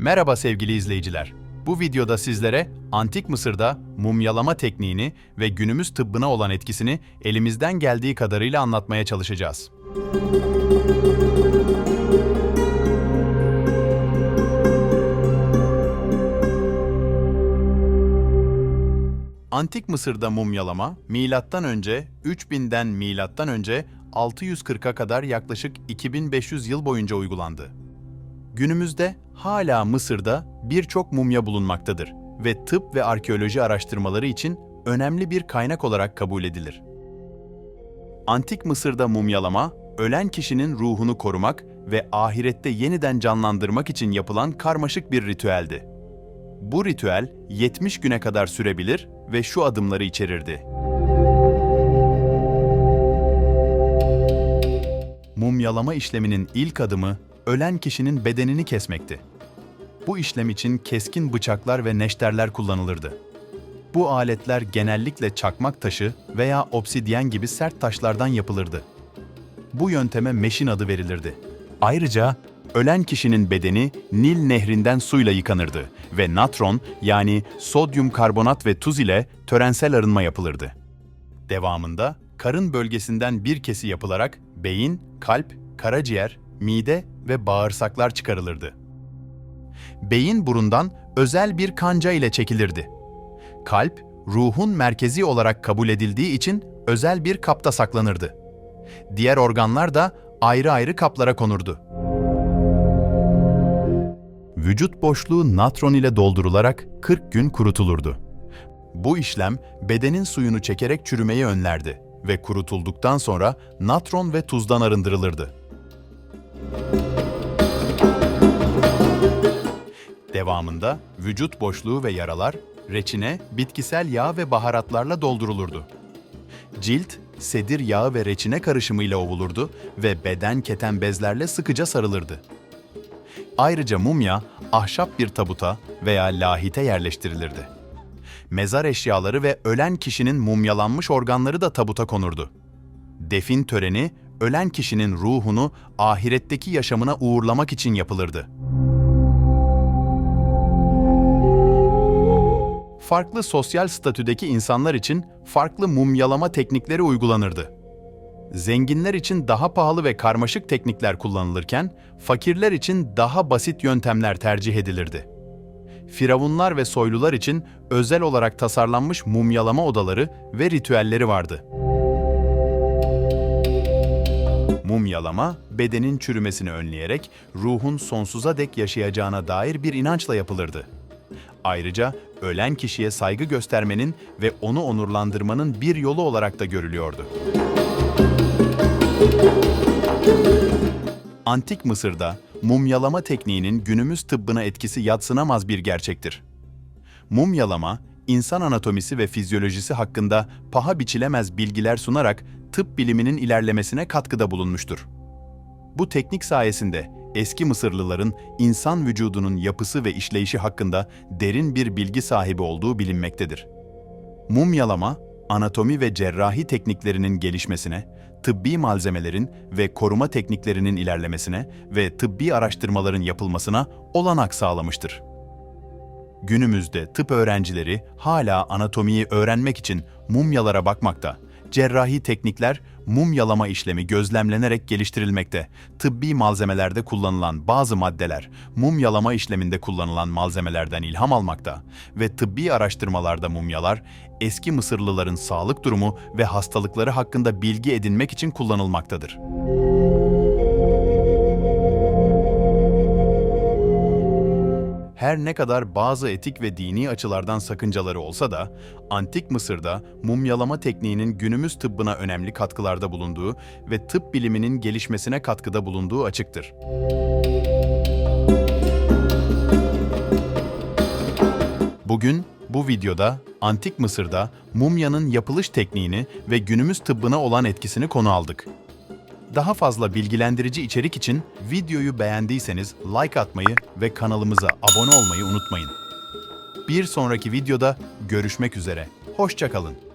Merhaba sevgili izleyiciler. Bu videoda sizlere Antik Mısır'da mumyalama tekniğini ve günümüz tıbbına olan etkisini elimizden geldiği kadarıyla anlatmaya çalışacağız. Antik Mısır'da mumyalama milattan önce 3000'den milattan önce 640'a kadar yaklaşık 2500 yıl boyunca uygulandı. Günümüzde hala Mısır'da birçok mumya bulunmaktadır ve tıp ve arkeoloji araştırmaları için önemli bir kaynak olarak kabul edilir. Antik Mısır'da mumyalama, ölen kişinin ruhunu korumak ve ahirette yeniden canlandırmak için yapılan karmaşık bir ritüeldi. Bu ritüel 70 güne kadar sürebilir ve şu adımları içerirdi. Mumyalama işleminin ilk adımı ölen kişinin bedenini kesmekti. Bu işlem için keskin bıçaklar ve neşterler kullanılırdı. Bu aletler genellikle çakmak taşı veya obsidyen gibi sert taşlardan yapılırdı. Bu yönteme meşin adı verilirdi. Ayrıca ölen kişinin bedeni Nil nehrinden suyla yıkanırdı ve natron yani sodyum karbonat ve tuz ile törensel arınma yapılırdı. Devamında karın bölgesinden bir kesi yapılarak beyin, kalp, karaciğer, mide ve bağırsaklar çıkarılırdı. Beyin burundan özel bir kanca ile çekilirdi. Kalp, ruhun merkezi olarak kabul edildiği için özel bir kapta saklanırdı. Diğer organlar da ayrı ayrı kaplara konurdu. Vücut boşluğu natron ile doldurularak 40 gün kurutulurdu. Bu işlem bedenin suyunu çekerek çürümeyi önlerdi ve kurutulduktan sonra natron ve tuzdan arındırılırdı. Devamında vücut boşluğu ve yaralar reçine, bitkisel yağ ve baharatlarla doldurulurdu. Cilt, sedir yağı ve reçine karışımıyla ovulurdu ve beden keten bezlerle sıkıca sarılırdı. Ayrıca mumya ahşap bir tabuta veya lahite yerleştirilirdi. Mezar eşyaları ve ölen kişinin mumyalanmış organları da tabuta konurdu. Defin töreni ölen kişinin ruhunu ahiretteki yaşamına uğurlamak için yapılırdı. Farklı sosyal statüdeki insanlar için farklı mumyalama teknikleri uygulanırdı. Zenginler için daha pahalı ve karmaşık teknikler kullanılırken, fakirler için daha basit yöntemler tercih edilirdi. Firavunlar ve soylular için özel olarak tasarlanmış mumyalama odaları ve ritüelleri vardı. Mumyalama, bedenin çürümesini önleyerek ruhun sonsuza dek yaşayacağına dair bir inançla yapılırdı. Ayrıca ölen kişiye saygı göstermenin ve onu onurlandırmanın bir yolu olarak da görülüyordu. Antik Mısır'da mumyalama tekniğinin günümüz tıbbına etkisi yadsınamaz bir gerçektir. Mumyalama, insan anatomisi ve fizyolojisi hakkında paha biçilemez bilgiler sunarak tıp biliminin ilerlemesine katkıda bulunmuştur. Bu teknik sayesinde eski Mısırlıların insan vücudunun yapısı ve işleyişi hakkında derin bir bilgi sahibi olduğu bilinmektedir. Mumyalama, anatomi ve cerrahi tekniklerinin gelişmesine, tıbbi malzemelerin ve koruma tekniklerinin ilerlemesine ve tıbbi araştırmaların yapılmasına olanak sağlamıştır. Günümüzde tıp öğrencileri hala anatomiyi öğrenmek için mumyalara bakmakta. Cerrahi teknikler mumyalama işlemi gözlemlenerek geliştirilmekte. Tıbbi malzemelerde kullanılan bazı maddeler mumyalama işleminde kullanılan malzemelerden ilham almakta ve tıbbi araştırmalarda mumyalar eski Mısırlıların sağlık durumu ve hastalıkları hakkında bilgi edinmek için kullanılmaktadır. Her ne kadar bazı etik ve dini açılardan sakıncaları olsa da, Antik Mısır'da mumyalama tekniğinin günümüz tıbbına önemli katkılarda bulunduğu ve tıp biliminin gelişmesine katkıda bulunduğu açıktır. Bugün bu videoda Antik Mısır'da mumyanın yapılış tekniğini ve günümüz tıbbına olan etkisini konu aldık. Daha fazla bilgilendirici içerik için videoyu beğendiyseniz like atmayı ve kanalımıza abone olmayı unutmayın. Bir sonraki videoda görüşmek üzere. Hoşçakalın.